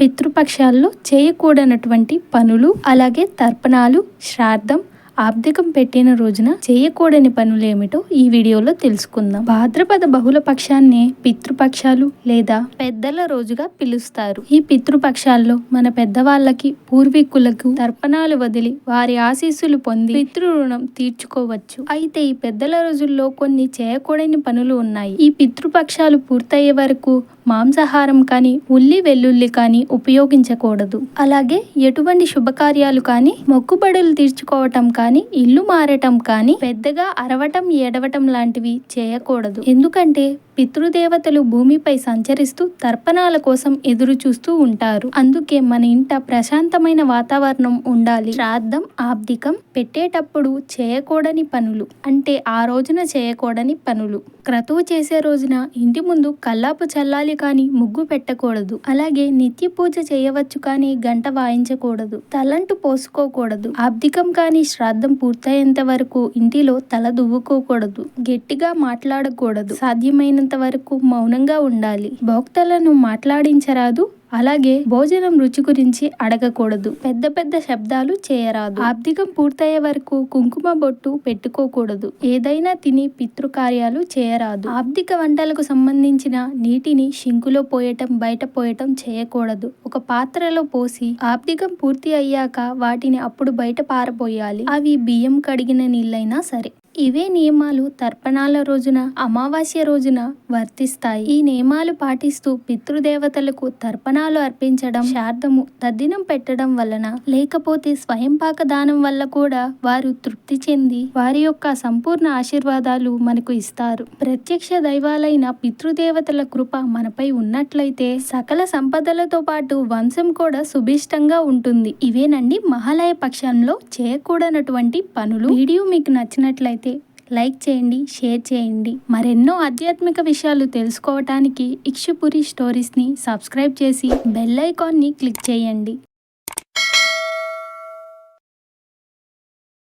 పితృపక్షాల్లో చేయకూడనటువంటి పనులు అలాగే తర్పణాలు శ్రాద్ధం ఆబ్దికం పెట్టిన రోజున చేయకూడని పనులేమిటో ఈ వీడియోలో తెలుసుకుందాం. భాద్రపద బహుళ పక్షాన్ని పితృపక్షాలు లేదా పెద్దల రోజుగా పిలుస్తారు. ఈ పితృపక్షాల్లో మన పెద్దవాళ్ళకి పూర్వీకులకు తర్పణాలు వదిలి వారి ఆశీస్సులు పొంది పితృ రుణం తీర్చుకోవచ్చు. అయితే ఈ పెద్దల రోజుల్లో కొన్ని చేయకూడని పనులు ఉన్నాయి. ఈ పితృపక్షాలు పూర్తయ్యే వరకు మాంసాహారం కానీ ఉల్లి వెల్లుల్లి కానీ ఉపయోగించకూడదు. అలాగే ఎటువంటి శుభకార్యాలు కానీ మొక్కుబడులు తీర్చుకోవటం కానీ ఇల్లు మారటం కానీ పెద్దగా అరవటం ఏడవటం లాంటివి చేయకూడదు. ఎందుకంటే పితృదేవతలు భూమిపై సంచరిస్తూ తర్పణాల కోసం ఎదురు చూస్తూ ఉంటారు. అందుకే మన ఇంట ప్రశాంతమైన వాతావరణం ఉండాలి. శ్రాద్ధం ఆబ్దికం పెట్టేటప్పుడు చేయకూడని పనులు. అంటే ఆ రోజున చేయకూడని పనులు. క్రతువు చేసే రోజున ఇంటి ముందు కల్లాపు చల్లాలి కానీ ముగ్గు పెట్టకూడదు. అలాగే నిత్య పూజ చేయవచ్చు కానీ గంట వాయించకూడదు. తలంటు పోసుకోకూడదు. ఆబ్దికం కానీ శ్రాద్ధం పూర్తయ్యేంత వరకు ఇంటిలో తల దువ్వుకోకూడదు. గట్టిగా మాట్లాడకూడదు. సాధ్యమైన సాధ్యమైనంత వరకు మౌనంగా ఉండాలి. భోక్తలను మాట్లాడించరాదు అలాగే భోజనం రుచి గురించి అడగకూడదు. పెద్ద పెద్ద శబ్దాలు చేయరాదు. ఆబ్దికం పూర్తయ్యే వరకు కుంకుమ బొట్టు పెట్టుకోకూడదు. ఏదైనా తిని పితృకార్యాలు చేయరాదు. ఆబ్దిక వంటలకు సంబంధించిన నీటిని షింకులో పోయటం బయట పోయటం చేయకూడదు. ఒక పాత్రలో పోసి ఆబ్దికం పూర్తి అయ్యాక వాటిని అప్పుడు బయట పారపోయాలి అవి బియ్యం కడిగిన నీళ్ళైనా సరే. ఇవే నియమాలు తర్పణాల రోజున అమావాస్య రోజున వర్తిస్తాయి. ఈ నియమాలు పాటిస్తూ పితృదేవతలకు తర్పణాలు అర్పించడం శార్థము తద్దినం పెట్టడం వలన లేకపోతే స్వయంపాక దానం వల్ల కూడా వారు తృప్తి చెంది వారి యొక్క సంపూర్ణ ఆశీర్వాదాలు మనకు ఇస్తారు. ప్రత్యక్ష దైవాలైన పితృదేవతల కృప మనపై ఉన్నట్లయితే సకల సంపదలతో పాటు వంశం కూడా సుభిష్టంగా ఉంటుంది. ఇవేనండి మహాలయ పక్షంలో చేయకూడనటువంటి పనులు. వీడియో మీకు నచ్చినట్లయితే లైక్ చేయండి షేర్ చేయండి. మరెన్నో ఆధ్యాత్మిక విషయాలు తెలుసుకోవటానికి ఇక్షుపురి స్టోరీస్ని సబ్స్క్రైబ్ చేసి బెల్ ఐకాన్ని క్లిక్ చేయండి.